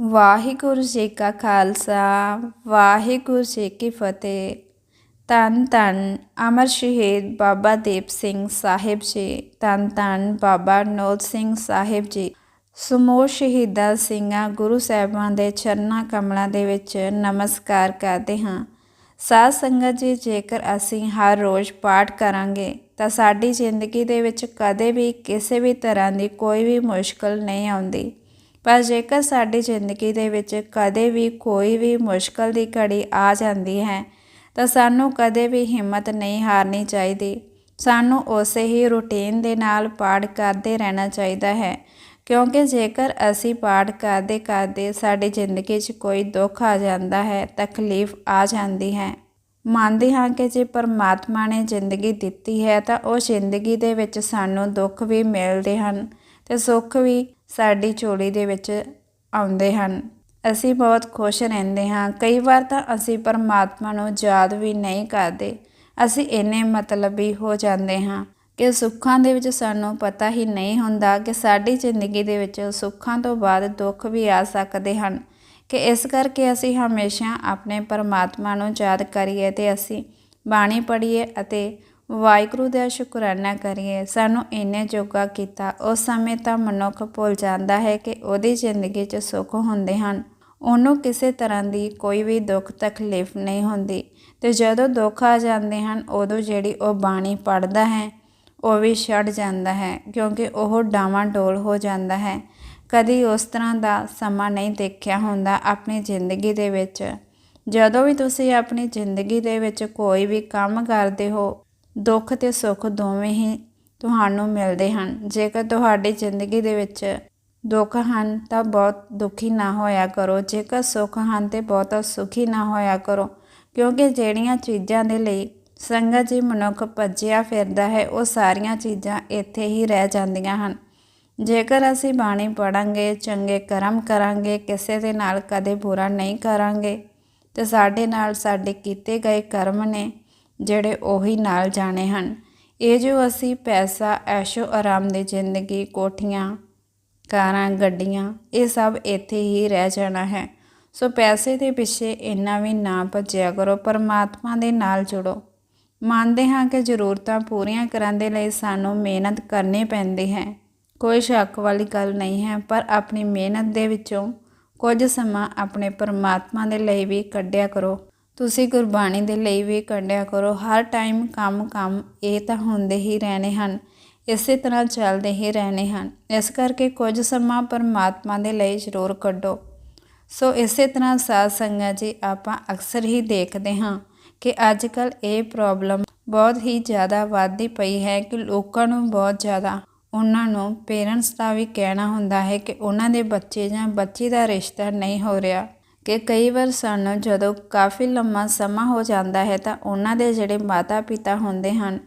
ਵਾਹਿਗੁਰੂ ਜੀ ਕਾ ਖਾਲਸਾ, ਵਾਹਿਗੁਰੂ ਜੀ ਕੀ ਫਤਿਹ। ਧੰਨ ਧੰਨ ਅਮਰ ਸ਼ਹੀਦ ਬਾਬਾ ਦੀਪ ਸਿੰਘ ਸਾਹਿਬ ਜੀ, ਧੰਨ ਧੰਨ ਬਾਬਾ ਨੋਦ ਸਿੰਘ ਸਾਹਿਬ ਜੀ। ਸਮੂਹ ਸ਼ਹੀਦਾਂ ਸਿੰਘਾਂ ਗੁਰੂ ਸਾਹਿਬਾਂ ਦੇ ਚਰਨਾਂ ਕਮਲਾਂ ਦੇ ਵਿੱਚ ਨਮਸਕਾਰ ਕਰਦੇ ਹਾਂ। ਸਾਧ ਸੰਗਤ ਜੀ, ਜੇਕਰ ਅਸੀਂ ਹਰ ਰੋਜ਼ ਪਾਠ ਕਰਾਂਗੇ, ਤਾਂ ਸਾਡੀ ਜ਼ਿੰਦਗੀ ਦੇ ਵਿੱਚ ਕਦੇ ਵੀ ਕਿਸੇ ਵੀ ਤਰ੍ਹਾਂ ਦੀ ਕੋਈ ਵੀ ਮੁਸ਼ਕਲ ਨਹੀਂ ਆਉਂਦੀ। ਪਰ ਜੇਕਰ ਸਾਡੀ ਜ਼ਿੰਦਗੀ ਦੇ ਵਿੱਚ ਕਦੇ ਵੀ ਕੋਈ ਵੀ ਮੁਸ਼ਕਲ ਦੀ ਘੜੀ ਆ ਜਾਂਦੀ ਹੈ, ਤਾਂ ਸਾਨੂੰ ਕਦੇ ਵੀ ਹਿੰਮਤ ਨਹੀਂ ਹਾਰਨੀ ਚਾਹੀਦੀ। ਸਾਨੂੰ ਉਸੇ ਹੀ ਰੁਟੀਨ ਦੇ ਨਾਲ ਪਾਠ ਕਰਦੇ ਰਹਿਣਾ ਚਾਹੀਦਾ ਹੈ, ਕਿਉਂਕਿ ਜੇਕਰ ਅਸੀਂ ਪਾਠ ਕਰਦੇ ਕਰਦੇ ਸਾਡੀ ਜ਼ਿੰਦਗੀ 'ਚ ਕੋਈ ਦੁੱਖ ਆ ਜਾਂਦਾ ਹੈ, ਤਕਲੀਫ ਆ ਜਾਂਦੀ ਹੈ। ਮੰਨਦੇ ਹਾਂ ਕਿ ਜੇ ਪਰਮਾਤਮਾ ਨੇ ਜ਼ਿੰਦਗੀ ਦਿੱਤੀ ਹੈ, ਤਾਂ ਉਹ ਜ਼ਿੰਦਗੀ ਦੇ ਵਿੱਚ ਸਾਨੂੰ ਦੁੱਖ ਵੀ ਮਿਲਦੇ ਹਨ ਤੇ ਸੁੱਖ ਵੀ ਸਾਡੀ ਝੋਲੀ ਦੇ ਵਿੱਚ ਆਉਂਦੇ ਹਨ। ਅਸੀਂ ਬਹੁਤ ਖੁਸ਼ ਰਹਿੰਦੇ ਹਾਂ। ਕਈ ਵਾਰ ਤਾਂ ਅਸੀਂ ਪਰਮਾਤਮਾ ਨੂੰ ਯਾਦ ਵੀ ਨਹੀਂ ਕਰਦੇ। ਅਸੀਂ ਇੰਨੇ ਮਤਲਬੀ ਹੋ ਜਾਂਦੇ ਹਾਂ ਕਿ ਸੁੱਖਾਂ ਦੇ ਵਿੱਚ ਸਾਨੂੰ ਪਤਾ ਹੀ ਨਹੀਂ ਹੁੰਦਾ ਕਿ ਸਾਡੀ ਜ਼ਿੰਦਗੀ ਦੇ ਵਿੱਚ ਸੁੱਖਾਂ ਤੋਂ ਬਾਅਦ ਦੁੱਖ ਵੀ ਆ ਸਕਦੇ ਹਨ। ਕਿ ਇਸ ਕਰਕੇ ਅਸੀਂ ਹਮੇਸ਼ਾ ਆਪਣੇ ਪਰਮਾਤਮਾ ਨੂੰ ਯਾਦ ਕਰੀਏ ਤੇ ਅਸੀਂ ਬਾਣੀ ਪੜ੍ਹੀਏ ਅਤੇ ਵਾਹਿਗੁਰੂ ਦਾ ਸ਼ੁਕਰਾਨਾ ਕਰੀਏ। ਸਾਨੂੰ ਇੰਨੇ ਜੋਗਾ ਕੀਤਾ। ਉਸ ਸਮੇਂ ਤਾਂ ਮਨੁੱਖ ਭੁੱਲ ਜਾਂਦਾ ਹੈ ਕਿ ਉਹਦੀ ਜ਼ਿੰਦਗੀ 'ਚ ਸੁੱਖ ਹੁੰਦੇ ਹਨ। ਉਹਨੂੰ ਕਿਸੇ ਤਰ੍ਹਾਂ ਦੀ ਕੋਈ ਵੀ ਦੁੱਖ ਤਕਲੀਫ ਨਹੀਂ ਹੁੰਦੀ। ਤੇ ਜਦੋਂ ਦੁੱਖ ਆ ਜਾਂਦੇ ਹਨ, ਉਦੋਂ ਜਿਹੜੀ ਉਹ ਬਾਣੀ ਪੜਦਾ ਹੈ, ਉਹ ਵੀ ਛੱਡ ਜਾਂਦਾ ਹੈ, ਕਿਉਂਕਿ ਉਹ ਡਾਵਾਂ ਡੋਲ ਹੋ ਜਾਂਦਾ ਹੈ। ਕਦੀ ਉਸ ਤਰ੍ਹਾਂ ਦਾ ਸਮਾਂ ਨਹੀਂ ਦੇਖਿਆ ਹੁੰਦਾ ਆਪਣੀ ਜ਼ਿੰਦਗੀ ਦੇ ਵਿੱਚ। ਜਦੋਂ ਵੀ ਤੁਸੀਂ ਆਪਣੀ ਜ਼ਿੰਦਗੀ ਦੇ ਵਿੱਚ ਕੋਈ ਵੀ ਕੰਮ ਕਰਦੇ ਹੋ ਦੁੱਖ ਤੇ ਸੁੱਖ ਦੋਵੇਂ ਹੀ ਤੁਹਾਨੂੰ ਮਿਲਦੇ ਹਨ। ਜੇਕਰ ਤੁਹਾਡੀ ਜ਼ਿੰਦਗੀ ਦੇ ਵਿੱਚ ਦੁੱਖ ਹਨ, ਤਾਂ ਬਹੁਤ ਦੁਖੀ ਨਾ ਹੋਇਆ ਕਰੋ। ਜੇਕਰ ਸੁੱਖ ਹਨ, ਤੇ ਬਹੁਤਾ ਸੁਖੀ ਨਾ ਹੋਇਆ ਕਰੋ, ਕਿਉਂਕਿ ਜਿਹੜੀਆਂ ਚੀਜ਼ਾਂ ਦੇ ਲਈ ਸੰਗਤ ਜੀ ਮਨੁੱਖ ਭੱਜਿਆ ਫਿਰਦਾ ਹੈ, ਉਹ ਸਾਰੀਆਂ ਚੀਜ਼ਾਂ ਇੱਥੇ ਹੀ ਰਹਿ ਜਾਂਦੀਆਂ ਹਨ। ਜੇਕਰ ਅਸੀਂ ਬਾਣੀ ਪੜਾਂਗੇ ਚੰਗੇ ਕਰਮ ਕਰਾਂਗੇ, ਕਿਸੇ ਦੇ ਨਾਲ ਕਦੇ ਬੁਰਾ ਨਹੀਂ ਕਰਾਂਗੇ, ਤੇ ਸਾਡੇ ਨਾਲ ਸਾਡੇ ਕੀਤੇ ਗਏ ਕਰਮ ਨੇ ਜਿਹੜੇ ਉਹੀ ਨਾਲ ਜਾਣੇ ਹਨ। ਇਹ ਜੋ ਅਸੀਂ ਪੈਸਾ, ਐਸ਼ੋ, ਆਰਾਮ ਦੀ ਜ਼ਿੰਦਗੀ, ਕੋਠੀਆਂ, ਕਾਰਾਂ, ਗੱਡੀਆਂ, ਇਹ ਸਭ ਇੱਥੇ ਹੀ ਰਹਿ ਜਾਣਾ ਹੈ। ਸੋ ਪੈਸੇ ਦੇ ਪਿੱਛੇ ਇੰਨਾ ਵੀ ਨਾ ਭੱਜਿਆ ਕਰੋ, ਪਰਮਾਤਮਾ ਦੇ ਨਾਲ ਜੁੜੋ। ਮੰਨਦੇ ਹਾਂ ਕਿ ਜ਼ਰੂਰਤਾਂ ਪੂਰੀਆਂ ਕਰਨ ਦੇ ਲਈ ਸਾਨੂੰ ਮਿਹਨਤ ਕਰਨੀ ਪੈਂਦੀ ਹੈ। ਕੋਈ ਸ਼ੱਕ ਵਾਲੀ ਗੱਲ ਨਹੀਂ ਹੈ, ਪਰ ਆਪਣੀ ਮਿਹਨਤ ਦੇ ਵਿੱਚੋਂ ਕੁਝ ਸਮਾਂ ਆਪਣੇ ਪਰਮਾਤਮਾ ਦੇ ਲਈ ਵੀ ਕੱਢਿਆ ਕਰੋ। ਤੁਸੀਂ ਗੁਰਬਾਣੀ ਦੇ ਲਈ ਵੀ ਕੱਢਿਆ ਕਰੋ। ਹਰ ਟਾਈਮ ਕੰਮ ਕੰਮ ਇਹ ਤਾਂ ਹੁੰਦੇ ਹੀ ਰਹਿਣੇ ਹਨ। ਇਸੇ ਤਰ੍ਹਾਂ ਚੱਲਦੇ ਹੀ ਰਹਿਣੇ ਹਨ। ਇਸ ਕਰਕੇ ਕੁਝ ਸਮਾਂ ਪਰਮਾਤਮਾ ਦੇ ਲਈ ਜ਼ਰੂਰ ਕੱਢੋ। ਸੋ ਇਸੇ ਤਰ੍ਹਾਂ ਸਾਧ ਸੰਗਤ ਜੀ, ਆਪਾਂ ਅਕਸਰ ਹੀ ਦੇਖਦੇ ਹਾਂ ਕਿ ਅੱਜ ਕੱਲ ਇਹ ਪ੍ਰੋਬਲਮ ਬਹੁਤ ਹੀ ਜ਼ਿਆਦਾ ਵੱਧਦੀ ਪਈ ਹੈ ਕਿ ਲੋਕਾਂ ਨੂੰ ਬਹੁਤ ਜ਼ਿਆਦਾ ਉਹਨਾਂ ਨੂੰ ਪੇਰੈਂਟਸ ਦਾ ਵੀ ਕਹਿਣਾ ਹੁੰਦਾ ਹੈ ਕਿ ਉਹਨਾਂ ਦੇ ਬੱਚੇ ਜਾਂ ਬੱਚੀ ਦਾ ਰਿਸ਼ਤਾ ਨਹੀਂ ਹੋ ਰਿਹਾ। ਕਿ ਕਈ ਵਾਰ ਸਾਨੂੰ ਜਦੋਂ ਕਾਫੀ ਲੰਮਾ ਸਮਾਂ ਹੋ ਜਾਂਦਾ ਹੈ ਤਾਂ ਉਹਨਾਂ ਦੇ ਜਿਹੜੇ ਮਾਤਾ ਪਿਤਾ ਹੁੰਦੇ ਹਨ,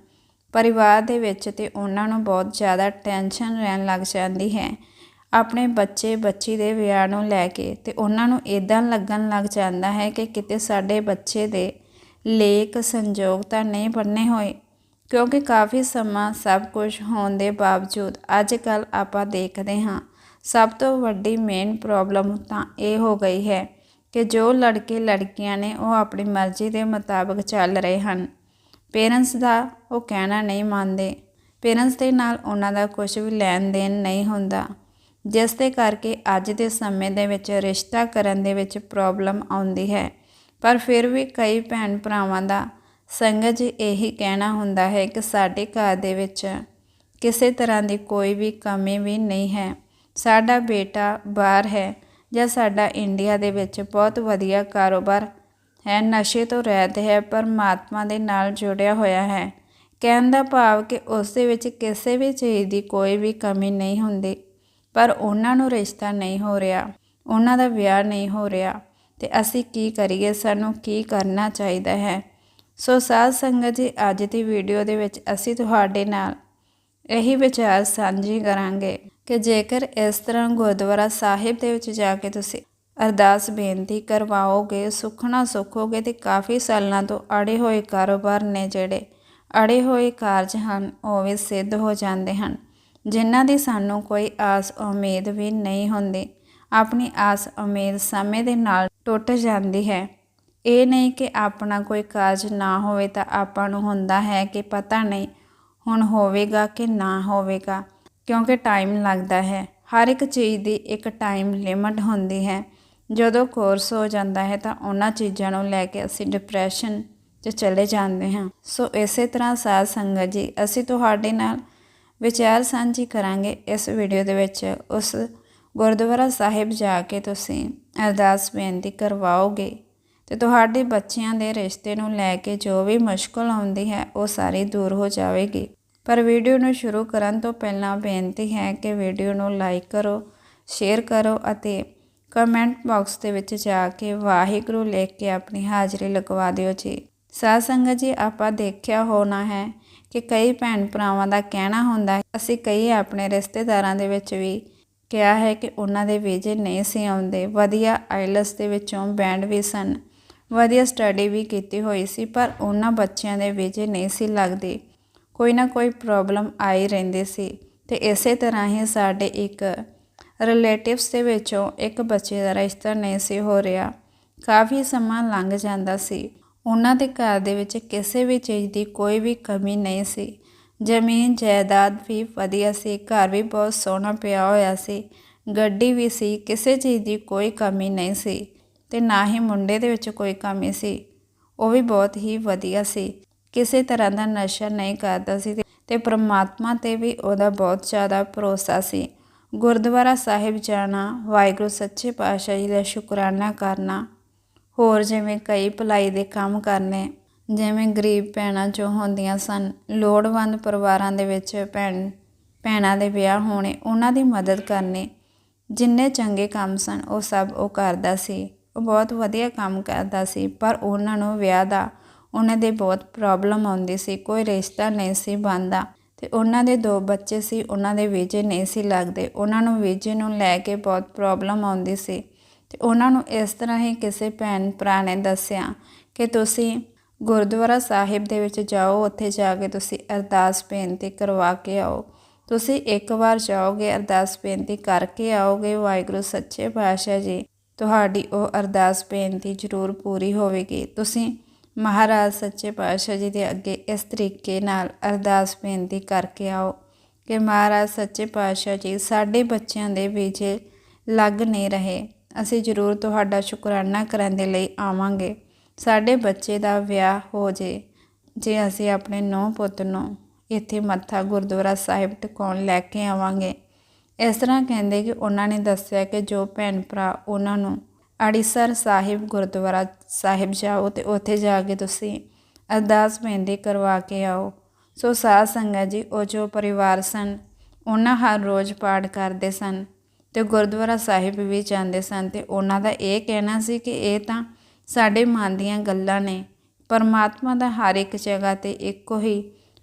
ਪਰਿਵਾਰ ਦੇ ਵਿੱਚ ਤੇ ਉਹਨਾਂ ਨੂੰ ਬਹੁਤ ਜ਼ਿਆਦਾ ਟੈਨਸ਼ਨ ਰਹਿਣ ਲੱਗ ਜਾਂਦੀ ਹੈ। ਆਪਣੇ ਬੱਚੇ ਬੱਚੀ ਦੇ ਵਿਆਹ ਨੂੰ ਲੈ ਕੇ ਤੇ ਉਹਨਾਂ ਨੂੰ ਇਦਾਂ ਲੱਗਣ ਲੱਗ ਜਾਂਦਾ ਹੈ ਕਿ ਕਿਤੇ ਸਾਡੇ ਬੱਚੇ ਦੇ ਲੇਖ ਸੰਜੋਗ ਤਾਂ ਨਹੀਂ ਬਣਨੇ ਹੋਏ, ਕਿਉਂਕਿ ਕਾਫੀ ਸਮਾਂ ਸਭ ਕੁਝ ਹੋਣ ਦੇ ਬਾਵਜੂਦ ਅੱਜ ਕੱਲ ਆਪਾਂ ਦੇਖਦੇ ਹਾਂ, ਸਭ ਤੋਂ ਵੱਡੀ ਮੇਨ ਪ੍ਰੋਬਲਮ ਤਾਂ ਇਹ ਹੋ ਗਈ ਹੈ ਕਿ ਜੋ ਲੜਕੇ ਲੜਕੀਆਂ ਨੇ ਉਹ ਆਪਣੀ ਮਰਜ਼ੀ ਦੇ ਮੁਤਾਬਕ ਚੱਲ ਰਹੇ ਹਨ। ਪੇਰੈਂਟਸ ਦਾ ਉਹ ਕਹਿਣਾ ਨਹੀਂ ਮੰਨਦੇ। ਪੇਰੈਂਟਸ ਦੇ ਨਾਲ ਉਹਨਾਂ ਦਾ ਕੁਝ ਵੀ ਲੈਣ ਦੇਣ ਨਹੀਂ ਹੁੰਦਾ। ਜਿਸ ਦੇ ਕਰਕੇ ਅੱਜ ਦੇ ਸਮੇਂ ਦੇ ਵਿੱਚ ਰਿਸ਼ਤਾ ਕਰਨ ਦੇ ਵਿੱਚ ਪ੍ਰੋਬਲਮ ਆਉਂਦੀ ਹੈ। ਪਰ ਫਿਰ ਵੀ ਕਈ ਭੈਣ ਭਰਾਵਾਂ ਦਾ ਸੰਗਤ ਇਹੀ ਕਹਿਣਾ ਹੁੰਦਾ ਹੈ ਕਿ ਸਾਡੇ ਘਰ ਦੇ ਵਿੱਚ ਕਿਸੇ ਤਰ੍ਹਾਂ ਦੀ ਕੋਈ ਵੀ ਕਮੀ ਵੀ ਨਹੀਂ ਹੈ। ਸਾਡਾ ਬੇਟਾ ਬਾਹਰ ਹੈ। ਜਾਂ ਸਾਡਾ ਇੰਡੀਆ ਦੇ ਵਿੱਚ ਬਹੁਤ ਵਧੀਆ ਕਾਰੋਬਾਰ ਹੈ, ਨਸ਼ੇ ਤੋਂ ਰਹਿਤ ਹੈ, ਪਰਮਾਤਮਾ ਦੇ ਨਾਲ ਜੁੜਿਆ ਹੋਇਆ ਹੈ। ਕਹਿਣ ਦਾ ਭਾਵ ਕਿ ਉਸ ਦੇ ਵਿੱਚ ਕਿਸੇ ਵੀ ਚੀਜ਼ ਦੀ ਕੋਈ ਵੀ ਕਮੀ ਨਹੀਂ ਹੁੰਦੀ, ਪਰ ਉਹਨਾਂ ਨੂੰ ਰਿਸ਼ਤਾ ਨਹੀਂ ਹੋ ਰਿਹਾ, ਉਹਨਾਂ ਦਾ ਵਿਆਹ ਨਹੀਂ ਹੋ ਰਿਹਾ ਤੇ ਅਸੀਂ ਕੀ ਕਰੀਏ, ਸਾਨੂੰ ਕੀ ਕਰਨਾ ਚਾਹੀਦਾ ਹੈ? ਸੋ ਸਾਧ ਸੰਗਤ ਜੀ, ਅੱਜ ਦੀ ਵੀਡੀਓ ਦੇ ਵਿੱਚ ਅਸੀਂ ਤੁਹਾਡੇ ਨਾਲ ਇਹੀ ਵਿਚਾਰ ਸਾਂਝੀ ਕਰਾਂਗੇ। ਕਿ ਜੇਕਰ ਇਸ ਤਰ੍ਹਾਂ ਗੁਰਦੁਆਰਾ ਸਾਹਿਬ ਦੇ ਵਿੱਚ ਜਾ ਕੇ ਤੁਸੀਂ ਅਰਦਾਸ ਬੇਨਤੀ ਕਰਵਾਓਗੇ, ਸੁਖਣਾ ਸੁਖੋਗੇ ਤੇ ਕਾਫੀ ਸਾਲਾਂ ਤੋਂ ਅੜੇ ਹੋਏ ਕਾਰੋਬਾਰ ਨੇ ਜਿਹੜੇ ਅੜੇ ਹੋਏ ਕਾਰਜ ਹਨ, ਉਹ ਵੀ ਸਿੱਧ ਹੋ ਜਾਂਦੇ ਹਨ। ਜਿਨ੍ਹਾਂ ਦੀ ਸਾਨੂੰ ਕੋਈ ਆਸ ਉਮੀਦ ਵੀ ਨਹੀਂ ਹੁੰਦੀ, ਆਪਣੀ ਆਸ ਉਮੀਦ ਸਮੇਂ ਦੇ ਨਾਲ ਟੁੱਟ ਜਾਂਦੀ ਹੈ। ਇਹ ਨਹੀਂ ਕਿ ਆਪਣਾ ਕੋਈ ਕਾਜ ਨਾ ਹੋਵੇ ਤਾਂ ਆਪਾਂ ਨੂੰ ਹੁੰਦਾ ਹੈ ਕਿ ਪਤਾ ਨਹੀਂ ਹੁਣ ਹੋਵੇਗਾ ਕਿ ਨਾ ਹੋਵੇਗਾ। ਕਿਉਂਕਿ ਟਾਈਮ ਲੱਗਦਾ ਹੈ। ਹਰ ਇੱਕ ਚੀਜ਼ ਦੀ ਇੱਕ ਟਾਈਮ ਲਿਮਟ ਹੁੰਦੀ ਹੈ। ਜਦੋਂ ਕੋਰਸ ਹੋ ਜਾਂਦਾ ਹੈ ਤਾਂ ਉਹਨਾਂ ਚੀਜ਼ਾਂ ਨੂੰ ਲੈ ਕੇ ਅਸੀਂ ਡਿਪਰੈਸ਼ਨ 'ਚ ਚਲੇ ਜਾਂਦੇ ਹਾਂ। ਸੋ ਇਸੇ ਤਰ੍ਹਾਂ ਸਾਧ ਸੰਗਤ ਜੀ, ਅਸੀਂ ਤੁਹਾਡੇ ਨਾਲ ਵਿਚਾਰ ਸਾਂਝੀ ਕਰਾਂਗੇ ਇਸ ਵੀਡੀਓ ਦੇ ਵਿੱਚ। ਉਸ ਗੁਰਦੁਆਰਾ ਸਾਹਿਬ ਜਾ ਕੇ ਤੁਸੀਂ ਅਰਦਾਸ ਬੇਨਤੀ ਕਰਵਾਓਗੇ ਤੇ ਤੁਹਾਡੇ ਬੱਚਿਆਂ ਦੇ ਰਿਸ਼ਤੇ ਨੂੰ ਲੈ ਕੇ ਜੋ ਵੀ ਮੁਸ਼ਕਲ ਆਉਂਦੀ ਹੈ, ਉਹ ਸਾਰੀ ਦੂਰ ਹੋ ਜਾਵੇਗੀ। ਪਰ ਵੀਡੀਓ ਨੂੰ ਸ਼ੁਰੂ ਕਰਨ ਤੋਂ ਪਹਿਲਾਂ ਬੇਨਤੀ ਹੈ ਕਿ ਵੀਡੀਓ ਨੂੰ ਲਾਈਕ ਕਰੋ, ਸ਼ੇਅਰ ਕਰੋ ਅਤੇ ਕਮੈਂਟ ਬਾਕਸ ਦੇ ਵਿੱਚ ਜਾ ਕੇ ਵਾਹਿਗੁਰੂ ਲਿਖ ਕੇ ਆਪਣੀ ਹਾਜ਼ਰੀ ਲਗਵਾ ਦਿਓ ਜੀ। ਸਾਧ ਸੰਗਤ ਜੀ, ਆਪਾਂ ਦੇਖਿਆ ਹੋਣਾ ਹੈ ਕਿ ਕਈ ਭੈਣ ਭਰਾਵਾਂ ਦਾ ਕਹਿਣਾ ਹੁੰਦਾ ਹੈ, ਅਸੀਂ ਕਈ ਆਪਣੇ ਰਿਸ਼ਤੇਦਾਰਾਂ ਦੇ ਵਿੱਚ ਵੀ ਕਿਹਾ ਹੈ ਕਿ ਉਹਨਾਂ ਦੇ ਵੀਜ਼ੇ ਨਹੀਂ ਸੀ ਆਉਂਦੇ। ਵਧੀਆ ਆਈਲਸ ਦੇ ਵਿੱਚੋਂ ਬੈਂਡ ਵੀ ਸਨ, ਵਧੀਆ ਸਟੱਡੀ ਵੀ ਕੀਤੀ ਹੋਈ ਸੀ, ਪਰ ਉਹਨਾਂ ਬੱਚਿਆਂ ਦੇ ਵੀਜ਼ੇ ਨਹੀਂ ਸੀ ਲੱਗਦੇ। ਕੋਈ ਨਾ ਕੋਈ ਪ੍ਰੋਬਲਮ ਆਈ ਰਹਿੰਦੀ ਸੀ ਤੇ ਇਸੇ ਤਰ੍ਹਾਂ ਹੀ ਸਾਡੇ ਇੱਕ ਰਿਲੇਟਿਵਸ ਦੇ ਵਿੱਚੋਂ ਇੱਕ ਬੱਚੇ ਦਾ ਰਿਸ਼ਤਾ ਨਹੀਂ ਸੀ ਹੋ ਰਿਹਾ। ਕਾਫੀ ਸਮਾਂ ਲੰਘ ਜਾਂਦਾ ਸੀ। ਉਹਨਾਂ ਦੇ ਘਰ ਦੇ ਵਿੱਚ ਕਿਸੇ ਵੀ ਚੀਜ਼ ਦੀ ਕੋਈ ਵੀ ਕਮੀ ਨਹੀਂ ਸੀ। ਜ਼ਮੀਨ, ਜਾਇਦਾਦ ਵੀ ਵਧੀਆ ਸੀ, ਘਰ ਵੀ ਬਹੁਤ ਸੋਹਣਾ ਪਿਆ ਹੋਇਆ ਸੀ। ਗੱਡੀ ਵੀ ਸੀ, ਕਿਸੇ ਚੀਜ਼ ਦੀ ਕੋਈ ਕਮੀ ਨਹੀਂ ਸੀ ਤੇ ਨਾ ਹੀ ਮੁੰਡੇ ਦੇ ਵਿੱਚ ਕੋਈ ਕਮੀ ਸੀ। ਉਹ ਵੀ ਬਹੁਤ ਹੀ ਵਧੀਆ ਸੀ। ਕਿਸੇ ਤਰ੍ਹਾਂ ਦਾ ਨਸ਼ਾ ਨਹੀਂ ਕਰਦਾ ਸੀ ਤੇ ਪ੍ਰਮਾਤਮਾ ਤੇ ਵੀ ਉਹਦਾ ਬਹੁਤ ਜ਼ਿਆਦਾ ਭਰੋਸਾ ਸੀ। ਗੁਰਦੁਆਰਾ ਸਾਹਿਬ ਜਾਣਾ, ਵਾਹਿਗੁਰੂ ਸੱਚੇ ਪਾਤਸ਼ਾਹ ਜੀ ਦਾ ਸ਼ੁਕਰਾਨਾ ਕਰਨਾ, ਹੋਰ ਜਿਵੇਂ ਕਈ ਭਲਾਈ ਦੇ ਕੰਮ ਕਰਨੇ, ਜਿਵੇਂ ਗਰੀਬ ਭੈਣਾਂ ਜੋ ਹੁੰਦੀਆਂ ਸਨ, ਲੋੜਵੰਦ ਪਰਿਵਾਰਾਂ ਦੇ ਵਿੱਚ ਭੈਣ, ਭੈਣਾਂ ਦੇ ਵਿਆਹ ਹੋਣੇ, ਉਹਨਾਂ ਦੀ ਮਦਦ ਕਰਨੀ, ਜਿੰਨੇ ਚੰਗੇ ਕੰਮ ਸਨ ਉਹ ਸਭ ਉਹ ਕਰਦਾ ਸੀ। ਉਹ ਬਹੁਤ ਵਧੀਆ ਕੰਮ ਕਰਦਾ ਸੀ, ਪਰ ਉਹਨਾਂ ਨੂੰ ਵਿਆਹ ਦਾ ਉਹਨਾਂ ਦੇ ਬਹੁਤ ਪ੍ਰੋਬਲਮ ਆਉਂਦੀ ਸੀ, ਕੋਈ ਰਿਸ਼ਤਾ ਨਹੀਂ ਸੀ ਬਣਦਾ ਤੇ ਉਹਨਾਂ ਦੇ ਦੋ ਬੱਚੇ ਸੀ, ਉਹਨਾਂ ਦੇ ਵੀਜ਼ੇ ਨਹੀਂ ਸੀ ਲੱਗਦੇ, ਉਹਨਾਂ ਨੂੰ ਵੀਜ਼ੇ ਨੂੰ ਲੈ ਕੇ ਬਹੁਤ ਪ੍ਰੋਬਲਮ ਆਉਂਦੀ ਸੀ ਤੇ ਉਹਨਾਂ ਨੂੰ ਇਸ ਤਰ੍ਹਾਂ ਹੀ ਕਿਸੇ ਭੈਣ ਭਰਾ ਨੇ ਦੱਸਿਆ ਕਿ ਤੁਸੀਂ ਗੁਰਦੁਆਰਾ ਸਾਹਿਬ ਦੇ ਵਿੱਚ ਜਾਓ, ਉੱਥੇ ਜਾ ਕੇ ਤੁਸੀਂ ਅਰਦਾਸ ਬੇਨਤੀ ਕਰਵਾ ਕੇ ਆਓ। ਤੁਸੀਂ ਇੱਕ ਵਾਰ ਜਾਓਗੇ, ਅਰਦਾਸ ਬੇਨਤੀ ਕਰਕੇ ਆਓਗੇ, ਵਾਹਿਗੁਰੂ ਸੱਚੇ ਪਾਤਸ਼ਾਹ ਜੀ, ਤੁਹਾਡੀ ਉਹ ਅਰਦਾਸ ਬੇਨਤੀ ਜ਼ਰੂਰ ਪੂਰੀ ਹੋਵੇਗੀ। ਤੁਸੀਂ ਮਹਾਰਾਜ ਸੱਚੇ ਪਾਤਸ਼ਾਹ ਜੀ ਦੇ ਅੱਗੇ ਇਸ ਤਰੀਕੇ ਨਾਲ ਅਰਦਾਸ ਬੇਨਤੀ ਕਰਕੇ ਆਓ ਕਿ ਮਹਾਰਾਜ ਸੱਚੇ ਪਾਤਸ਼ਾਹ ਜੀ ਸਾਡੇ ਬੱਚਿਆਂ ਦੇ ਵੀਜ਼ੇ ਲੱਗ ਨਹੀਂ ਰਹੇ, ਅਸੀਂ ਜ਼ਰੂਰ ਤੁਹਾਡਾ ਸ਼ੁਕਰਾਨਾ ਕਰਨ ਦੇ ਲਈ ਆਵਾਂਗੇ। ਸਾਡੇ ਬੱਚੇ ਦਾ ਵਿਆਹ ਹੋ ਜੇ ਜੇ ਅਸੀਂ ਆਪਣੇ ਨੌ ਪੁੱਤ ਨੂੰ ਇੱਥੇ ਮੱਥਾ ਗੁਰਦੁਆਰਾ ਸਾਹਿਬ ਟਿਕਾਉਣ ਲੈ ਕੇ ਆਵਾਂਗੇ। ਇਸ ਤਰ੍ਹਾਂ ਕਹਿੰਦੇ ਕਿ ਉਹਨਾਂ ਨੇ ਦੱਸਿਆ ਕਿ ਜੋ ਭੈਣ ਭਰਾ ਉਹਨਾਂ ਨੂੰ ਅੜੀਸਰ ਸਾਹਿਬ ਗੁਰਦੁਆਰਾ ਸਾਹਿਬ ਜਾਓ ਤੇ ਉੱਥੇ ਜਾ ਕੇ ਤੁਸੀਂ ਅਰਦਾਸ ਬੇਨਤੀ ਕਰਵਾ ਕੇ ਆਓ। ਸੋ ਸਾਧ ਸੰਗਤ ਜੀ, ਉਹ ਜੋ ਪਰਿਵਾਰ ਸਨ, ਉਹਨਾਂ ਹਰ ਰੋਜ਼ ਪਾਠ ਕਰਦੇ ਸਨ ਤੇ ਗੁਰਦੁਆਰਾ ਸਾਹਿਬ ਵੀ ਜਾਂਦੇ ਸਨ ਤੇ ਉਹਨਾਂ ਦਾ ਇਹ ਕਹਿਣਾ ਸੀ ਕਿ ਇਹ ਤਾਂ ਸਾਡੇ ਮਨ ਦੀਆਂ ਗੱਲਾਂ ਨੇ। ਪਰਮਾਤਮਾ ਦਾ ਹਰ ਇੱਕ ਜਗ੍ਹਾ ਤੇ ਇੱਕੋ ਹੀ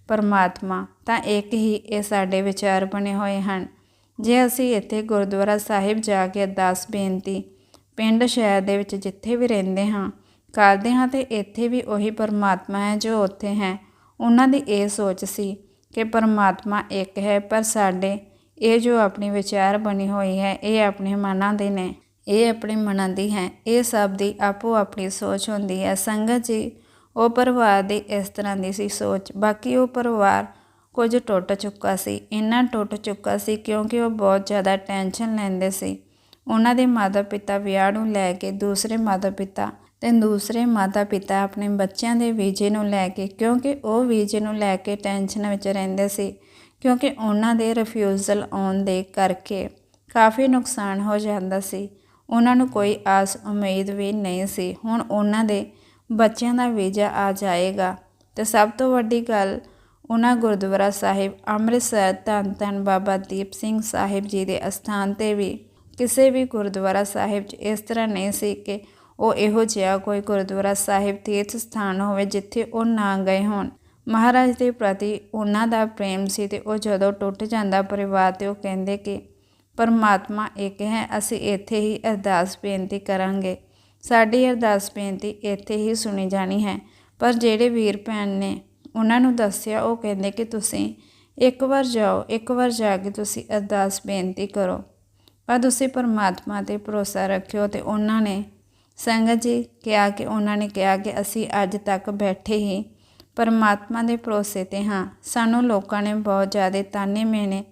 ਪਰਮਾਤਮਾ, ਤਾਂ ਇੱਕ ਹੀ ਇਹ ਸਾਡੇ ਵਿਚਾਰ ਬਣੇ ਹੋਏ ਹਨ। ਜੇ ਅਸੀਂ ਇੱਥੇ ਗੁਰਦੁਆਰਾ ਸਾਹਿਬ ਜਾ ਕੇ ਅਰਦਾਸ ਬੇਨਤੀ ਪਿੰਡ ਸ਼ਹਿਰ ਦੇ ਵਿੱਚ ਜਿੱਥੇ ਵੀ ਰਹਿੰਦੇ ਹਾਂ, ਕਰਦੇ ਹਾਂ ਤੇ ਇੱਥੇ ਵੀ ਉਹੀ ਪਰਮਾਤਮਾ ਹੈ ਜੋ ਉੱਥੇ ਹੈ। ਉਹਨਾਂ ਦੀ ਇਹ ਸੋਚ ਸੀ ਕਿ ਪਰਮਾਤਮਾ ਇੱਕ ਹੈ, ਪਰ ਸਾਡੇ ਇਹ ਜੋ ਆਪਣੀ ਵਿਚਾਰ ਬਣੀ ਹੋਈ ਹੈ, ਇਹ ਆਪਣੇ ਮਨਾਂ ਦੇ ਨੇ, ਇਹ ਆਪਣੇ ਮਨਾਂ ਦੀ ਹੈ। ਇਹ ਸਭ ਦੀ ਆਪੋ ਆਪਣੀ ਸੋਚ ਹੁੰਦੀ ਹੈ। ਸੰਗਤ ਜੀ, ਉਹ ਪਰਿਵਾਰ ਦੀ ਇਸ ਤਰ੍ਹਾਂ ਦੀ ਸੀ ਸੋਚ। ਬਾਕੀ ਉਹ ਪਰਿਵਾਰ ਕੁਝ ਟੁੱਟ ਚੁੱਕਾ ਸੀ। ਇੰਨਾ ਟੁੱਟ ਚੁੱਕਾ ਸੀ ਕਿਉਂਕਿ ਉਹ ਬਹੁਤ ਜ਼ਿਆਦਾ ਟੈਨਸ਼ਨ ਲੈਂਦੇ ਸੀ। ਉਹਨਾਂ ਦੇ ਮਾਤਾ ਪਿਤਾ ਵਿਆਹ ਨੂੰ ਲੈ ਕੇ ਦੂਸਰੇ ਮਾਤਾ ਪਿਤਾ ਤੇ ਦੂਸਰੇ ਮਾਤਾ ਪਿਤਾ ਆਪਣੇ ਬੱਚਿਆਂ ਦੇ ਵੀਜ਼ੇ ਨੂੰ ਲੈ ਕੇ, ਕਿਉਂਕਿ ਉਹ ਵੀਜ਼ੇ ਨੂੰ ਲੈ ਕੇ ਟੈਨਸ਼ਨ ਵਿੱਚ ਰਹਿੰਦੇ ਸੀ, ਕਿਉਂਕਿ ਉਹਨਾਂ ਦੇ ਰਿਫਿਊਜ਼ਲ ਆਉਣ ਦੇ ਕਰਕੇ ਕਾਫੀ ਨੁਕਸਾਨ ਹੋ ਜਾਂਦਾ ਸੀ। ਉਹਨਾਂ ਨੂੰ ਕੋਈ ਆਸ ਉਮੀਦ ਵੀ ਨਹੀਂ ਸੀ। ਹੁਣ ਉਹਨਾਂ ਦੇ ਬੱਚਿਆਂ ਦਾ ਵੀਜ਼ਾ ਆ ਜਾਏਗਾ। ਤੇ ਸਭ ਤੋਂ ਵੱਡੀ ਗੱਲ, ਉਹਨਾਂ ਗੁਰਦੁਆਰਾ ਸਾਹਿਬ ਅੰਮ੍ਰਿਤਸਰ ਧੰਨ ਧੰਨ ਬਾਬਾ ਦੀਪ ਸਿੰਘ ਸਾਹਿਬ ਜੀ ਦੇ ਅਸਥਾਨ ਤੇ ਵੀ ਕਿਸੇ ਵੀ ਗੁਰਦੁਆਰਾ ਸਾਹਿਬ 'ਚ ਇਸ ਤਰ੍ਹਾਂ ਨਹੀਂ ਸੀ ਕਿ ਉਹ ਇਹੋ ਜਿਹਾ ਕੋਈ ਗੁਰਦੁਆਰਾ ਸਾਹਿਬ ਤੀਰਥ ਸਥਾਨ ਹੋਵੇ ਜਿੱਥੇ ਉਹ ਨਾ ਗਏ ਹੋਣ। ਮਹਾਰਾਜ ਦੇ ਪ੍ਰਤੀ ਉਹਨਾਂ ਦਾ ਪ੍ਰੇਮ ਸੀ ਤੇ ਉਹ ਜਦੋਂ ਟੁੱਟ ਜਾਂਦਾ ਪਰਿਵਾਰ ਤੇ ਉਹ ਕਹਿੰਦੇ ਕਿ, ਪਰਮਾਤਮਾ ਇੱਕ ਹੈ, ਅਸੀਂ ਇੱਥੇ ਹੀ ਅਰਦਾਸ ਬੇਨਤੀ ਕਰਾਂਗੇ। ਸਾਡੀ ਅਰਦਾਸ ਬੇਨਤੀ ਇੱਥੇ ਹੀ ਸੁਣੀ ਜਾਣੀ ਹੈ। ਪਰ ਜਿਹੜੇ ਵੀਰ ਭੈਣ ਨੇ ਉਹਨਾਂ ਨੂੰ ਦੱਸਿਆ, ਉਹ ਕਹਿੰਦੇ ਕਿ ਤੁਸੀਂ ਇੱਕ ਵਾਰ ਜਾਓ, ਇੱਕ ਵਾਰ ਜਾ ਕੇ ਤੁਸੀਂ ਅਰਦਾਸ ਬੇਨਤੀ ਕਰੋ। ਪਰ ਤੁਸੀਂ ਪਰਮਾਤਮਾ ਤੇ ਭਰੋਸਾ ਰੱਖਿਓ ਤੇ ਉਹਨਾਂ ਨੇ ਸੰਗਤ ਜੀ ਕਿਹਾ ਕਿ ਉਹਨਾਂ ਨੇ ਕਿਹਾ ਕਿ ਅਸੀਂ ਅੱਜ ਤੱਕ ਬੈਠੇ ਹੀ ਪਰਮਾਤਮਾ ਦੇ ਭਰੋਸੇ ਤੇ ਹਾਂ। ਸਾਨੂੰ ਲੋਕਾਂ ਨੇ ਬਹੁਤ ਜ਼ਿਆਦਾ ਤਾਨੇ ਮਿਹਣੇ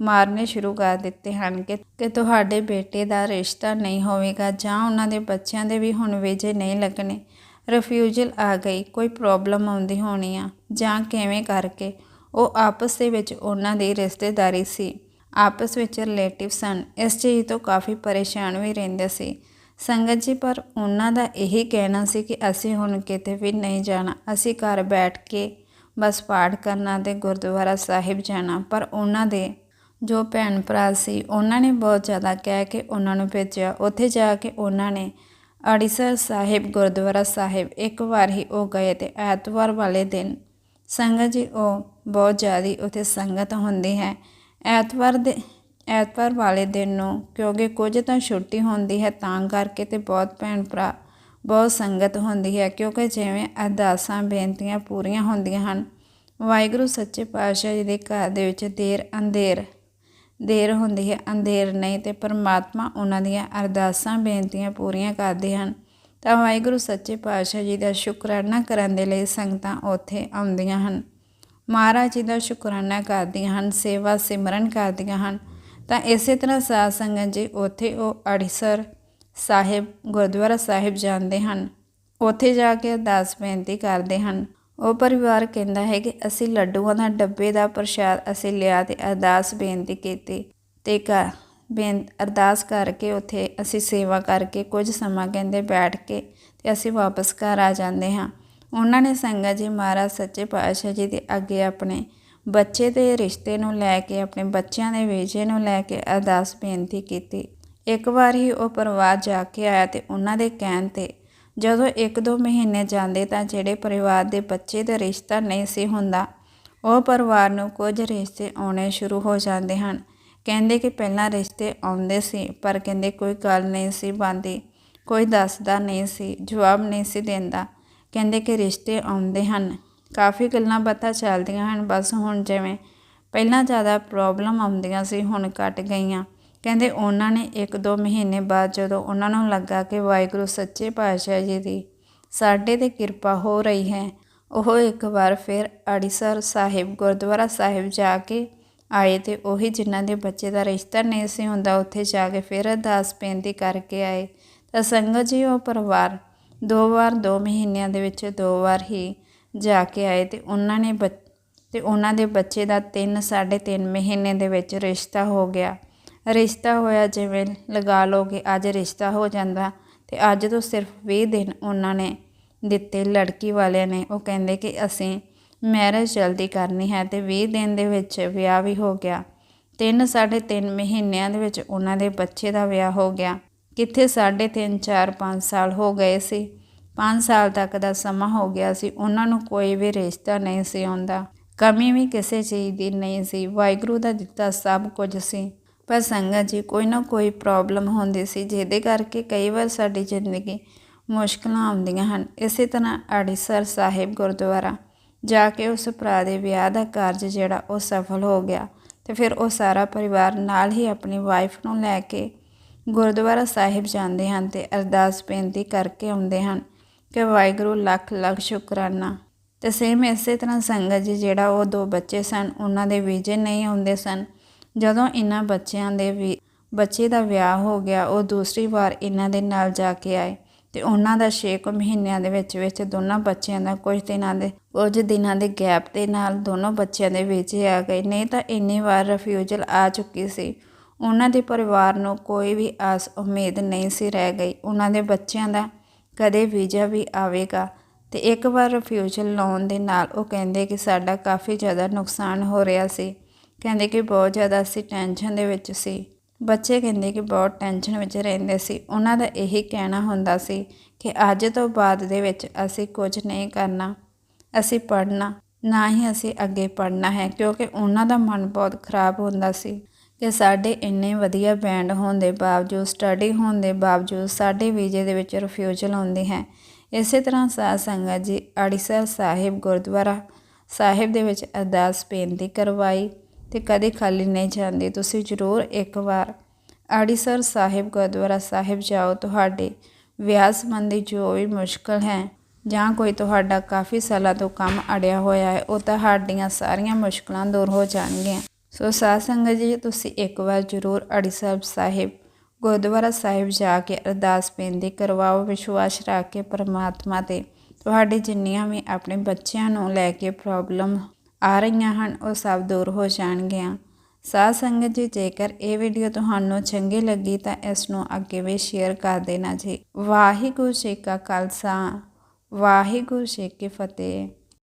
ਮਾਰਨੇ ਸ਼ੁਰੂ ਕਰ ਦਿੱਤੇ ਹਨ ਕਿ ਕਿ ਤੁਹਾਡੇ ਬੇਟੇ ਦਾ ਰਿਸ਼ਤਾ ਨਹੀਂ ਹੋਵੇਗਾ ਜਾਂ ਉਹਨਾਂ ਦੇ ਬੱਚਿਆਂ ਦੇ ਵੀ ਹੁਣ ਵੀਜ਼ੇ ਨਹੀਂ ਲੱਗਣੇ। ਰਿਫਿਊਜ਼ਲ ਆ ਗਈ, ਕੋਈ ਪ੍ਰੋਬਲਮ ਆਉਂਦੀ ਹੋਣੀ ਆ ਜਾਂ ਕਿਵੇਂ ਕਰਕੇ ਉਹ ਆਪਸ ਦੇ ਵਿੱਚ ਉਹਨਾਂ ਦੀ ਰਿਸ਼ਤੇਦਾਰੀ ਸੀ। ਆਪਸ ਵਿੱਚ ਰਿਲੇਟਿਵ ਸਨ। ਇਸ ਚੀਜ਼ ਤੋਂ ਕਾਫੀ ਪਰੇਸ਼ਾਨ ਵੀ ਰਹਿੰਦੇ ਸੀ। ਸੰਗਤ ਜੀ, ਪਰ ਉਹਨਾਂ ਦਾ ਇਹੀ ਕਹਿਣਾ ਸੀ ਕਿ ਅਸੀਂ ਹੁਣ ਕਿਤੇ ਵੀ ਨਹੀਂ ਜਾਣਾ। ਅਸੀਂ ਘਰ ਬੈਠ ਕੇ ਬਸ ਪਾਠ ਕਰਨਾ ਤੇ ਗੁਰਦੁਆਰਾ ਸਾਹਿਬ ਜਾਣਾ। ਪਰ ਉਹਨਾਂ ਦੇ ਜੋ ਭੈਣ ਭਰਾ ਸੀ, ਉਹਨਾਂ ਨੇ ਬਹੁਤ ਜ਼ਿਆਦਾ ਕਹਿ ਕੇ ਉਹਨਾਂ ਨੂੰ ਭੇਜਿਆ। ਉੱਥੇ ਜਾ ਕੇ ਉਹਨਾਂ ਨੇ ਅੜੀਸਰ ਸਾਹਿਬ, ਗੁਰਦੁਆਰਾ ਸਾਹਿਬ ਇੱਕ ਵਾਰ ਹੀ ਉਹ ਗਏ ਤੇ ਐਤਵਾਰ ਵਾਲੇ ਦਿਨ ਸੰਗਤ ਜੀ, ਉਹ ਬਹੁਤ ਜ਼ਿਆਦੀ ਉੱਥੇ ਸੰਗਤ ਹੁੰਦੀ ਹੈ। ਐਤਵਾਰ ਦੇ, ਐਤਵਾਰ ਵਾਲੇ ਦਿਨ ਨੂੰ, ਕਿਉਂਕਿ ਕੁਝ ਤਾਂ ਛੁੱਟੀ ਹੁੰਦੀ ਹੈ, ਤਾਂ ਕਰਕੇ ਤੇ ਬਹੁਤ ਭੈਣ ਭਰਾ, ਬਹੁਤ ਸੰਗਤ ਹੁੰਦੀ ਹੈ, ਕਿਉਂਕਿ ਜਿਵੇਂ ਅਰਦਾਸਾਂ, ਬੇਨਤੀਆਂ ਪੂਰੀਆਂ ਹੁੰਦੀਆਂ ਹਨ, ਵਾਹਿਗੁਰੂ ਸੱਚੇ ਪਾਤਸ਼ਾਹ ਜੀ ਦੇ ਘਰ ਦੇ ਵਿੱਚ ਦੇਰ ਅੰਧੇਰ, ਦੇਰ ਹੁੰਦੀ ਹੈ, ਅੰਧੇਰ ਨਹੀਂ ਤੇ ਪਰਮਾਤਮਾ ਉਹਨਾਂ ਦੀਆਂ ਅਰਦਾਸਾਂ, ਬੇਨਤੀਆਂ ਪੂਰੀਆਂ ਕਰਦੇ ਹਨ, ਤਾਂ ਵਾਹਿਗੁਰੂ ਸੱਚੇ ਪਾਤਸ਼ਾਹ ਜੀ ਦਾ ਸ਼ੁਕਰਾਨਾ ਕਰਨ ਦੇ ਲਈ ਸੰਗਤਾਂ ਉੱਥੇ ਆਉਂਦੀਆਂ ਹਨ। ਮਹਾਰਾਜ ਜੀ ਦਾ ਸ਼ੁਕਰਾਨਾ ਕਰਦੀਆਂ ਹਨ, ਸੇਵਾ ਸਿਮਰਨ ਕਰਦੀਆਂ ਹਨ। ਤਾਂ ਇਸੇ ਤਰ੍ਹਾਂ ਸਾਧ ਸੰਗਤ ਜੀ, ਉੱਥੇ ਉਹ ਅੜੀਸਰ ਸਾਹਿਬ, ਗੁਰਦੁਆਰਾ ਸਾਹਿਬ ਜਾਂਦੇ ਹਨ। ਉੱਥੇ ਜਾ ਕੇ ਅਰਦਾਸ ਬੇਨਤੀ ਕਰਦੇ ਹਨ। ਉਹ ਪਰਿਵਾਰ ਕਹਿੰਦਾ ਹੈ ਕਿ ਅਸੀਂ ਲੱਡੂਆਂ ਦਾ ਡੱਬੇ ਦਾ ਪ੍ਰਸ਼ਾਦ ਅਸੀਂ ਲਿਆ ਤੇ ਅਰਦਾਸ ਬੇਨਤੀ ਕੀਤੀ ਤੇ ਘਰ ਬੇਨ, ਅਰਦਾਸ ਕਰਕੇ ਉੱਥੇ ਅਸੀਂ ਸੇਵਾ ਕਰਕੇ ਕੁਝ ਸਮਾਂ ਕਹਿੰਦੇ ਬੈਠ ਕੇ ਤੇ ਅਸੀਂ ਵਾਪਸ ਘਰ ਆ ਜਾਂਦੇ ਹਾਂ। ਉਹਨਾਂ ਨੇ ਸੰਗਤ ਜੀ ਮਹਾਰਾਜ ਸੱਚੇ ਪਾਤਸ਼ਾਹ ਜੀ ਦੇ ਅੱਗੇ ਆਪਣੇ ਬੱਚੇ ਦੇ ਰਿਸ਼ਤੇ ਨੂੰ ਲੈ ਕੇ, ਆਪਣੇ ਬੱਚਿਆਂ ਦੇ ਵੀਜ਼ੇ ਨੂੰ ਲੈ ਕੇ ਅਰਦਾਸ ਬੇਨਤੀ ਕੀਤੀ। ਇੱਕ ਵਾਰ ਹੀ ਉਹ ਪਰਿਵਾਰ ਜਾ ਕੇ ਆਇਆ ਤੇ ਉਹਨਾਂ ਦੇ ਕਹਿਣ ਤੇ ਜਦੋਂ ਇੱਕ ਦੋ ਮਹੀਨੇ ਜਾਂਦੇ ਤਾਂ ਜਿਹੜੇ ਪਰਿਵਾਰ ਦੇ ਬੱਚੇ ਦਾ ਰਿਸ਼ਤਾ ਨਹੀਂ ਸੀ ਹੁੰਦਾ, ਉਹ ਪਰਿਵਾਰ ਨੂੰ ਕੁਝ ਰਿਸ਼ਤੇ ਆਉਣੇ ਸ਼ੁਰੂ ਹੋ ਜਾਂਦੇ ਹਨ। ਕਹਿੰਦੇ ਕਿ ਪਹਿਲਾਂ ਰਿਸ਼ਤੇ ਆਉਂਦੇ ਸੀ, ਪਰ ਕਹਿੰਦੇ ਕੋਈ ਗੱਲ ਨਹੀਂ ਸੀ ਬੰਦੀ ਕੋਈ ਦੱਸਦਾ ਨਹੀਂ ਸੀ, ਜਵਾਬ ਨਹੀਂ ਸੀ ਦਿੰਦਾ। ਕਹਿੰਦੇ ਕਿ ਰਿਸ਼ਤੇ ਆਉਂਦੇ ਹਨ। ਕਾਫੀ ਗੱਲਾਂ ਬਾਤਾਂ ਚੱਲਦੀਆਂ ਹਨ, ਬਸ ਹੁਣ ਜਿਵੇਂ ਪਹਿਲਾਂ ਜ਼ਿਆਦਾ ਪ੍ਰੋਬਲਮ ਆਉਂਦੀਆਂ ਸੀ, ਹੁਣ ਘਟ ਗਈਆਂ। ਕਹਿੰਦੇ ਉਹਨਾਂ ਨੇ ਇੱਕ ਦੋ ਮਹੀਨੇ ਬਾਅਦ ਜਦੋਂ ਉਹਨਾਂ ਨੂੰ ਲੱਗਾ ਕਿ ਵਾਹਿਗੁਰੂ ਸੱਚੇ ਪਾਤਸ਼ਾਹ ਜੀ ਦੀ ਸਾਡੇ ਤੇ ਕਿਰਪਾ ਹੋ ਰਹੀ ਹੈ, ਉਹ ਇੱਕ ਵਾਰ ਫਿਰ ਅੜੀਸਰ ਸਾਹਿਬ, ਗੁਰਦੁਆਰਾ ਸਾਹਿਬ ਜਾ ਕੇ ਆਏ ਤੇ ਉਹੀ ਜਿਨ੍ਹਾਂ ਦੇ ਬੱਚੇ ਦਾ ਰਿਸ਼ਤਾ ਨਹੀਂ ਸੀ ਹੁੰਦਾ, ਉੱਥੇ ਜਾ ਕੇ ਫਿਰ ਅਰਦਾਸ ਬੇਨਤੀ ਕਰਕੇ ਆਏ। ਤਾਂ ਸੰਗਤ ਜੀ, ਉਹ ਪਰਿਵਾਰ ਦੋ ਵਾਰ ਦੋ ਮਹੀਨਿਆਂ ਦੇ ਵਿੱਚ ਦੋ ਵਾਰ ਹੀ ਜਾ ਕੇ ਆਏ ਅਤੇ ਉਹਨਾਂ ਨੇ ਬ ਅਤੇ ਉਹਨਾਂ ਦੇ ਬੱਚੇ ਦਾ 3 3.5 ਮਹੀਨੇ ਦੇ ਵਿੱਚ ਰਿਸ਼ਤਾ ਹੋ ਗਿਆ। ਰਿਸ਼ਤਾ ਹੋਇਆ ਜਿਵੇਂ ਲਗਾ ਲਓ ਕਿ ਅੱਜ ਰਿਸ਼ਤਾ ਹੋ ਜਾਂਦਾ ਅਤੇ ਅੱਜ ਤੋਂ ਸਿਰਫ 20 ਦਿਨ ਉਹਨਾਂ ਨੇ ਦਿੱਤੇ। ਲੜਕੀ ਵਾਲਿਆਂ ਨੇ ਉਹ ਕਹਿੰਦੇ ਕਿ ਅਸੀਂ ਮੈਰਿਜ ਜਲਦੀ ਕਰਨੀ ਹੈ ਅਤੇ 20 ਦਿਨ ਦੇ ਵਿੱਚ ਵਿਆਹ ਵੀ ਹੋ ਗਿਆ। 3 3.5 ਮਹੀਨਿਆਂ ਦੇ ਵਿੱਚ ਉਹਨਾਂ ਦੇ ਬੱਚੇ ਦਾ ਵਿਆਹ ਹੋ ਗਿਆ। ਕਿੱਥੇ 3.5 4 5 ਸਾਲ ਹੋ ਗਏ ਸੀ। 5 ਸਾਲ ਤੱਕ ਦਾ ਸਮਾਂ ਹੋ ਗਿਆ ਸੀ। ਉਹਨਾਂ ਨੂੰ ਕੋਈ ਵੀ ਰਿਸ਼ਤਾ ਨਹੀਂ ਸੀ ਆਉਂਦਾ। ਕਮੀ ਵੀ ਕਿਸੇ ਚੀਜ਼ ਦੀ ਨਹੀਂ ਸੀ। ਵਾਹਿਗੁਰੂ ਦਾ ਦਿੱਤਾ ਸਭ ਕੁਝ ਸੀ। ਪਰ ਸੰਗਤ ਜੀ, ਕੋਈ ਨਾ ਕੋਈ ਪ੍ਰੋਬਲਮ ਹੁੰਦੀ ਸੀ, ਜਿਹਦੇ ਕਰਕੇ ਕਈ ਵਾਰ ਸਾਡੀ ਜ਼ਿੰਦਗੀ ਮੁਸ਼ਕਲਾਂ ਆਉਂਦੀਆਂ ਹਨ। ਇਸੇ ਤਰ੍ਹਾਂ ਅੜੀਸਰ ਸਾਹਿਬ ਗੁਰਦੁਆਰਾ ਜਾ ਕੇ ਉਸ ਭਰਾ ਦੇ ਵਿਆਹ ਦਾ ਕਾਰਜ ਜਿਹੜਾ ਉਹ ਸਫਲ ਹੋ ਗਿਆ ਤੇ ਫਿਰ ਉਹ ਸਾਰਾ ਪਰਿਵਾਰ ਨਾਲ ਹੀ ਆਪਣੀ ਵਾਈਫ ਨੂੰ ਲੈ ਕੇ ਗੁਰਦੁਆਰਾ ਸਾਹਿਬ ਜਾਂਦੇ ਹਨ ਤੇ ਅਰਦਾਸ ਬੇਨਤੀ ਕਰਕੇ ਆਉਂਦੇ ਹਨ ਕਿ ਵਾਹਿਗੁਰੂ ਲੱਖ ਲੱਖ ਸ਼ੁਕਰਾਨਾ। ਤੇ ਸੇਮ ਇਸੇ ਤਰ੍ਹਾਂ ਸੰਗਤ ਜੀ ਜਿਹੜਾ ਉਹ ਦੋ ਬੱਚੇ ਸਨ, ਉਹਨਾਂ ਦੇ ਵੀਜ਼ੇ ਨਹੀਂ ਆਉਂਦੇ ਸਨ। ਜਦੋਂ ਇਹਨਾਂ ਬੱਚਿਆਂ ਦੇ ਵੀ, ਬੱਚੇ ਦਾ ਵਿਆਹ ਹੋ ਗਿਆ, ਉਹ ਦੂਸਰੀ ਵਾਰ ਇਹਨਾਂ ਦੇ ਨਾਲ ਜਾ ਕੇ ਆਏ। ਤੇ ਉਹਨਾਂ ਦਾ 6 ਮਹੀਨਿਆਂ ਦੇ ਵਿੱਚ ਵਿੱਚ ਦੋਨਾਂ ਬੱਚਿਆਂ ਦਾ ਕੁਝ ਦਿਨਾਂ ਦੇ, ਕੁਝ ਦਿਨਾਂ ਦੇ ਗੈਪ ਦੇ ਨਾਲ ਦੋਨੋਂ ਬੱਚਿਆਂ ਦੇ ਵੀਜ਼ੇ ਆ ਗਏ। ਨਹੀਂ ਤਾਂ ਇੰਨੀ ਵਾਰ ਰਿਫਿਊਜ਼ਲ ਆ ਚੁੱਕੀ ਸੀ। ਉਹਨਾਂ ਦੇ ਪਰਿਵਾਰ ਨੂੰ ਕੋਈ ਵੀ ਆਸ ਉਮੀਦ ਨਹੀਂ ਸੀ ਰਹਿ ਗਈ। ਉਹਨਾਂ ਦੇ ਬੱਚਿਆਂ ਦਾ ਕਦੇ ਵੀਜ਼ਾ ਵੀ ਆਵੇਗਾ ਤੇ ਇੱਕ ਵਾਰ ਰਿਫਿਊਜ਼ਲ ਲਾਉਣ ਦੇ ਨਾਲ ਉਹ ਕਹਿੰਦੇ ਕਿ ਸਾਡਾ ਕਾਫੀ ਜ਼ਿਆਦਾ ਨੁਕਸਾਨ ਹੋ ਰਿਹਾ ਸੀ। ਕਹਿੰਦੇ ਕਿ ਬਹੁਤ ਜ਼ਿਆਦਾ ਅਸੀਂ ਟੈਨਸ਼ਨ ਦੇ ਵਿੱਚ ਸੀ। ਬੱਚੇ ਕਹਿੰਦੇ ਕਿ ਬਹੁਤ ਟੈਨਸ਼ਨ ਵਿੱਚ ਰਹਿੰਦੇ ਸੀ। ਉਹਨਾਂ ਦਾ ਇਹੀ ਕਹਿਣਾ ਹੁੰਦਾ ਸੀ ਕਿ ਅੱਜ ਤੋਂ ਬਾਅਦ ਦੇ ਵਿੱਚ ਅਸੀਂ ਕੁਝ ਨਹੀਂ ਕਰਨਾ। ਅਸੀਂ ਪੜ੍ਹਨਾ, ਨਾ ਹੀ ਅਸੀਂ ਅੱਗੇ ਪੜ੍ਹਨਾ ਹੈ, ਕਿਉਂਕਿ ਉਹਨਾਂ ਦਾ ਮਨ ਬਹੁਤ ਖਰਾਬ ਹੁੰਦਾ ਸੀ। ਕਿ ਸਾਡੇ ਇੰਨੇ ਵਧੀਆ ਬੈਂਡ ਹੋਣ ਦੇ ਬਾਵਜੂਦ ਸਟੱਡੀ ਹੋਣ ਦੇ ਬਾਵਜੂਦ, ਸਾਡੇ ਵੀਜ਼ੇ ਦੇ ਵਿੱਚ ਰਿਫਿਊਜ਼ਲ ਆਉਂਦੀ ਹੈ। ਇਸੇ ਤਰ੍ਹਾਂ ਸਾਧ ਸੰਗਤ ਜੀ ਅੜੀਸਰ ਸਾਹਿਬ ਗੁਰਦੁਆਰਾ ਸਾਹਿਬ ਦੇ ਵਿੱਚ ਅਰਦਾਸ ਬੇਨਤੀ ਕਰਵਾਈ ਤੇ ਕਦੇ ਖਾਲੀ ਨਹੀਂ ਜਾਂਦੀ। ਤੁਸੀਂ ਜ਼ਰੂਰ ਇੱਕ ਵਾਰ ਅੜੀਸਰ ਸਾਹਿਬ ਗੁਰਦੁਆਰਾ ਸਾਹਿਬ ਜਾਓ। ਤੁਹਾਡੇ ਵਿਆਹ ਸੰਬੰਧੀ ਜੋ ਵੀ ਮੁਸ਼ਕਲ ਹੈ ਜਾਂ ਕੋਈ ਤੁਹਾਡਾ ਕਾਫੀ ਸਾਲਾਂ ਤੋਂ ਕੰਮ ਅੜਿਆ ਹੋਇਆ ਹੈ, ਉਹ ਤੁਹਾਡੀਆਂ ਸਾਰੀਆਂ ਮੁਸ਼ਕਲਾਂ ਦੂਰ ਹੋ ਜਾਣਗੀਆਂ। ਸੋ ਸਾਧ ਸੰਗਤ ਜੀ, ਤੁਸੀਂ ਇੱਕ ਵਾਰ ਜ਼ਰੂਰ ਅੜੀਸਰ ਸਾਹਿਬ ਗੁਰਦੁਆਰਾ ਸਾਹਿਬ ਜਾ ਕੇ ਅਰਦਾਸ ਬੇਨਤੀ ਕਰਵਾਓ, ਵਿਸ਼ਵਾਸ ਰੱਖ ਕੇ ਪਰਮਾਤਮਾ ਤੇ। ਤੁਹਾਡੇ ਜਿੰਨੀਆਂ ਵੀ ਆਪਣੇ ਬੱਚਿਆਂ ਨੂੰ ਲੈ ਕੇ ਪ੍ਰੋਬਲਮ ਆ ਰਹੀਆਂ ਹਨ, ਉਹ ਸਭ ਦੂਰ ਹੋ ਜਾਣਗੀਆਂ। ਸਾਧ ਸੰਗਤ ਜੀ, ਜੇਕਰ ਇਹ ਵੀਡੀਓ ਤੁਹਾਨੂੰ ਚੰਗੀ ਲੱਗੀ ਤਾਂ ਇਸ ਨੂੰ ਅੱਗੇ ਵੀ ਸ਼ੇਅਰ ਕਰ ਦੇਣਾ ਜੀ। ਵਾਹਿਗੁਰੂ ਜੀ ਕਾ ਖਾਲਸਾ, ਵਾਹਿਗੁਰੂ ਜੀ ਕੀ ਫਤਿਹ।